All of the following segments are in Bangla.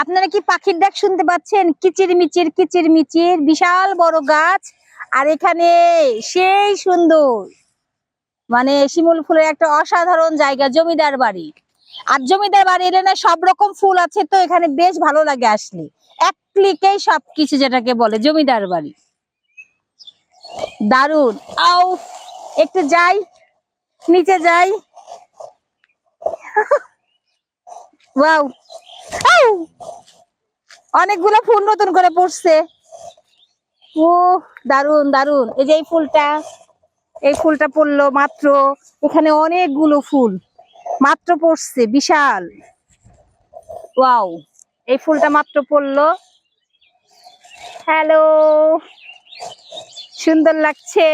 আপনারা কি পাখির ডাক শুনতে পাচ্ছেন? কিচির মিচির কিচির মিচির, বিশাল বড় গাছ। আর এখানে সেই সুন্দর মানে শিমুল ফুলের একটা অসাধারণ জায়গা, জমিদার বাড়ি। আর জমিদার বাড়ি এলে না সব রকম ফুল আছে তো এখানে বেশ ভালো লাগে আসলে। এক ক্লিকেই সবকিছু যেটাকে বলে জমিদার বাড়ি। দারুণ আও একটু যাই, নিচে যাই। ওয়াও! অনেকগুলো ফুল নতুন করে পড়ছে। ও দারুণ দারুণ এই যে এই ফুলটা এই ফুলটা পড়ল মাত্র এখানে অনেকগুলো ফুল, মাত্র পড়ছে, বিশাল। ওয়াও, এই ফুলটা মাত্র পড়ল। হ্যালো, সুন্দর লাগছে।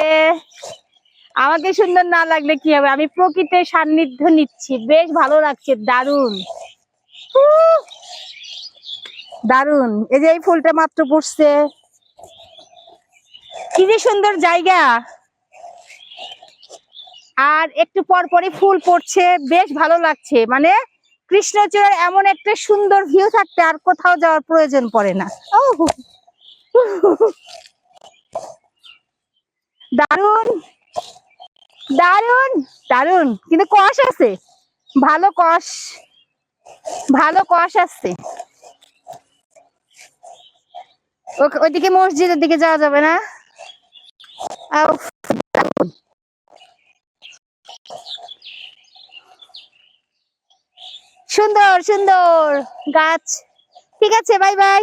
আমাকে সুন্দর না লাগলে কি হবে? আমি প্রকৃতির সান্নিধ্য নিচ্ছি। বেশ ভালো লাগছে দারুণ দারুণ এই যে এই ফুলটা মাত্র পড়ছে। কি যে সুন্দর জায়গা। আর একটু পর পরই ফুল পড়ছে, বেশ ভালো লাগছে। মানে কৃষ্ণচূড়ার এমন একটা সুন্দর ভিউ থাকতে আর কোথাও যাওয়ার প্রয়োজন পড়ে না। দারুণ দারুণ দারুণ কিন্তু কষ আছে। ভালো কষ। ভালো কষ আছে। ওইদিকে মসজিদের দিকে যাওয়া যাবে না? সুন্দর সুন্দর। গাছ। ঠিক আছে বাই বাই